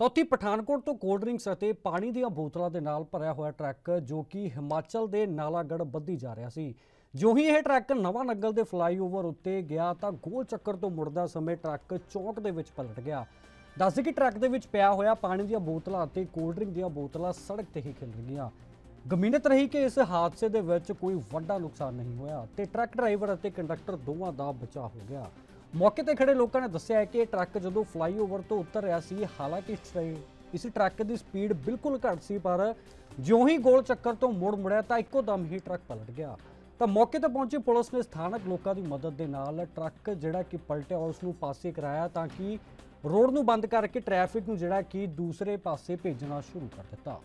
ਤਾਂ ਉੱਥੇ ਪਠਾਨਕੋਟ ਤੋਂ ਕੋਲਡ ਡਰਿੰਕਸ ਅਤੇ ਪਾਣੀ ਦੀਆਂ ਬੋਤਲਾਂ ਦੇ ਨਾਲ ਭਰਿਆ ਹੋਇਆ ਟਰੱਕ ਜੋ ਕਿ ਹਿਮਾਚਲ ਦੇ ਨਾਲਾਗੜ੍ਹ ਬੱਧੀ ਜਾ ਰਿਹਾ ਸੀ। ਜਿਉਂ ਹੀ ਇਹ ਟਰੱਕ ਨਵਾਂ ਨੰਗਲ ਦੇ ਫਲਾਈਓਵਰ ਉੱਤੇ ਗਿਆ ਤਾਂ ਗੋਲ ਚੱਕਰ ਤੋਂ ਮੁੜਦਾ ਸਮੇਂ ਟਰੱਕ ਚੌਂਕ ਦੇ ਵਿੱਚ ਪਲਟ ਗਿਆ। ਦੱਸਦੇ ਕਿ ਟਰੱਕ ਦੇ ਵਿੱਚ ਪਿਆ ਹੋਇਆ ਪਾਣੀ ਦੀਆਂ ਬੋਤਲਾਂ ਅਤੇ ਕੋਲਡ ਡਰਿੰਕ ਦੀਆਂ ਬੋਤਲਾਂ ਸੜਕ ਤੇ ਹੀ ਖਿਲਰ ਗਈਆਂ ਗਮੀਨਤ ਰਹੀ ਕਿ ਇਸ ਹਾਦਸੇ ਦੇ ਵਿੱਚ ਕੋਈ ਵੱਡਾ ਨੁਕਸਾਨ ਨਹੀਂ ਹੋਇਆ ਤੇ ਟਰੱਕ ਡਰਾਈਵਰ ਅਤੇ ਕੰਡਕਟਰ ਦੋਵਾਂ ਦਾ ਬਚਾਅ ਹੋ ਗਿਆ। ਮੌਕੇ ਤੇ ਖੜੇ ਲੋਕਾਂ ਨੇ ਦੱਸਿਆ ਹੈ ਕਿ ਇਹ ਟਰੱਕ ਜਦੋਂ ਫਲਾਈਓਵਰ ਤੋਂ ਉਤਰ ਰਿਹਾ ਸੀ ਹਾਲਾਂਕਿ ਇਸ ਟਰੈ- ਇਸ ਟਰੱਕ ਦੀ ਸਪੀਡ ਬਿਲਕੁਲ ਘੱਟ ਸੀ, ਪਰ ਜਿਉਂ ਹੀ ਗੋਲ ਚੱਕਰ ਤੋਂ ਮੁੜ ਮੁੜਿਆ ਤਾਂ ਇੱਕੋ ਦਮ ਹੀ ਟਰੱਕ ਪਲਟ ਗਿਆ। ਤਾਂ ਮੌਕੇ ਤੇ ਪਹੁੰਚੀ ਪੁਲਿਸ ਨੇ ਸਥਾਨਕ ਲੋਕਾਂ ਦੀ ਮਦਦ ਦੇ ਨਾਲ ਟਰੱਕ ਜਿਹੜਾ ਕਿ ਪਲਟਿਆ, ਉਸ ਨੂੰ ਪਾਸੇ ਕਰਾਇਆ ਤਾਂ ਕਿ ਰੋਡ ਨੂੰ ਬੰਦ ਕਰਕੇ ਟ੍ਰੈਫਿਕ ਨੂੰ ਜਿਹੜਾ ਕਿ ਦੂਸਰੇ ਪਾਸੇ ਭੇਜਣਾ ਸ਼ੁਰੂ ਕਰ ਦਿੱਤਾ।